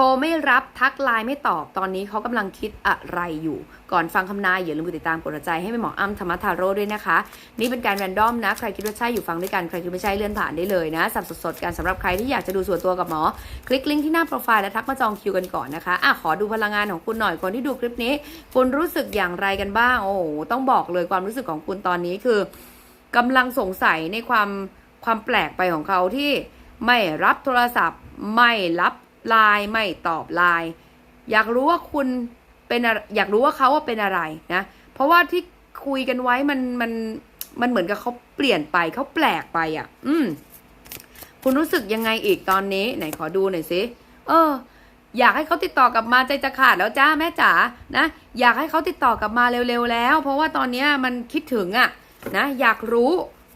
รไม่รับทักไลน์ไม่ตอบตอนนี้เขากำลังคิดอะไรอยู่ ก่อนฟังคำนายอย่าลืมกดติดตามกดใจให้แม่หมออ้ำธรรมทาโร่ด้วยนะคะ นี่เป็นการแรนดอมนะ ใครคิดว่าใช่อยู่ฟังด้วยกัน ใครคิดไม่ใช่เลื่อนผ่านได้เลยนะสับสดๆกันสำหรับใครที่อยากจะดูส่วนตัวกับหมอ คลิกลิงก์ที่หน้าโปรไฟล์และทักมาจองคิวกันก่อนนะคะอะขอดูพลังงานของคุณหน่อยคนที่ดูคลิปนี้ คุณรู้สึกอย่างไรกันบ้าง โอ้โหต้องบอกเลยความรู้สึกของคุณตอนนี้คือกำลังสงสัยในความความแปลกไปของเขาที่ไม่รับโทรศัพท์ไม่รับ ไลน์ไม่ตอบไลน์อยากรู้ว่าคุณเป็นอยากรู้ว่าเขาว่าเป็นอะไรนะ เพราะว่าที่คุยกันไว้มันมันมันเหมือนกับเขาเปลี่ยนไปเขาแปลกไปอะ อืม คุณรู้สึกยังไงอีกตอนนี้ ไหนขอดูหน่อยสิเออ อยากให้เขาติดต่อกลับมาใจจะขาดแล้วจ้าแม่จ๋านะอยากให้เขาติดต่อกลับมาเร็วๆแล้ว เพราะว่าตอนนี้มันคิดถึงอะ่ะนะอยากรู้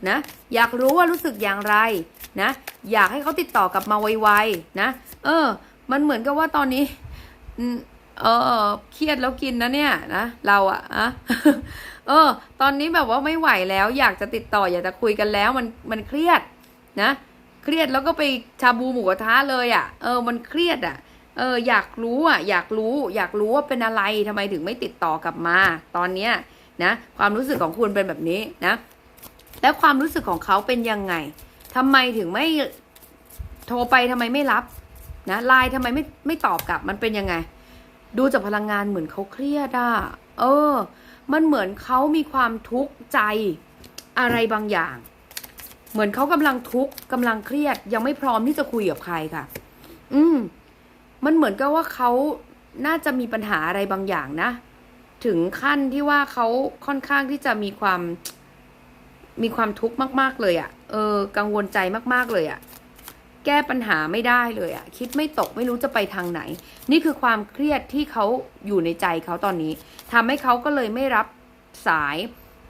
นะอยากรู้ว่ารู้สึกอย่างไร นะ อยากให้เขาติดต่อกลับมาไวๆนะ เออ มันเหมือนกับว่าตอนนี้เออเครียดแล้วกินนะเนี่ยนะเราอะอะเออ ตอนนี้แบบว่าไม่ไหวแล้ว อยากจะติดต่ออยากจะคุยกันแล้ว มันมันเครียดนะ เครียดแล้วก็ไปชาบูหมูกระทะเลยอะ่ะเออ มันเครียดอะ่ะเอออยากรู้อะอยากรู้ อยากรู้ว่าเป็นอะไรทำไมถึงไม่ติดต่อกลับมา ตอนเนี้ยนะ ความรู้สึกของคุณเป็นแบบนี้นะ แล้วความรู้สึกของเขาเป็นยังไง ทำไมถึงไม่โทรไปทำไมไม่รับนะไลน์ทำไมไม่ไม่ตอบกลับ มันเป็นยังไง ดูจากพลังงานเหมือนเขาเครียดอะเออ มันเหมือนเขามีความทุกข์ใจอะไรบางอย่าง เหมือนเขากำลังทุกข์กำลังเครียด ยังไม่พร้อมที่จะคุยกับใครค่ะ อืม มันเหมือนกับว่าเขาน่าจะมีปัญหาอะไรบางอย่างนะ ถึงขั้นที่ว่าเขาค่อนข้างที่จะมีความ มีความทุกข์มากๆเลยอะ่ะ เออ กังวลใจมากๆเลยอะ่ะ แก้ปัญหาไม่ได้เลยอะ่ะ คิดไม่ตกไม่รู้จะไปทางไหน นี่คือความเครียดที่เขาอยู่ในใจเขาตอนนี้ทำให้เขาก็เลยไม่รับสาย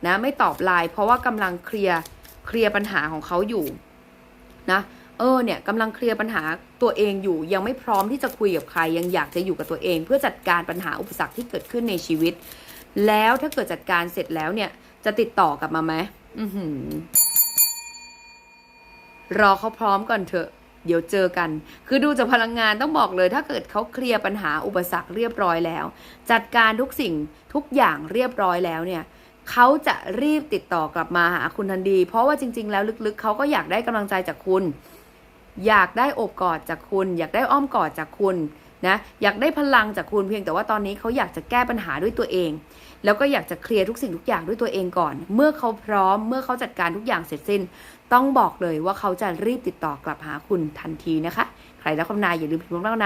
นะไม่ตอบไลน์เพราะว่ากำลังเคลียร์เคลียร์ปัญหาของเขาอยู่นะเออเนี่ยกำลังเคลียร์ปัญหาตัวเองอยู่ ยังไม่พร้อมที่จะคุยกับใคร ยังอยากจะอยู่กับตัวเอง เพื่อจัดการปัญหาอุปสรรคที่เกิดขึ้นในชีวิต แล้วถ้าเกิดจัดการเสร็จแล้วเนี่ยจะติดต่อกลับมาไหม อือหือ รอเขาพร้อมก่อนเถอะ เดี๋ยวเจอกัน คือดูจากพลังงานต้องบอกเลย ถ้าเกิดเขาเคลียร์ปัญหาอุปสรรคเรียบร้อยแล้ว จัดการทุกสิ่งทุกอย่างเรียบร้อยแล้วเนี่ยเขาจะรีบติดต่อกลับมาหาคุณทันทีเพราะว่าจริง ๆ แล้วลึกๆเขาก็อยากได้กำลังใจจากคุณ อยากได้โอบกอดจากคุณ อยากได้อ้อมกอดจากคุณ นะอยากได้พลังจากคุณเพียงแต่ว่าตอนนี้เขาอยากจะแก้ปัญหาด้วยตัวเอง แล้วก็อยากจะเคลียร์ทุกสิ่งทุกอย่างด้วยตัวเองก่อน เมื่อเขาพร้อมเมื่อเขาจัดการทุกอย่างเสร็จสิ้น ต้องบอกเลยว่าเขาจะรีบติดต่อกลับหาคุณทันทีนะคะ ใครรับคำนายอย่าลืมพิมพ์คำนาย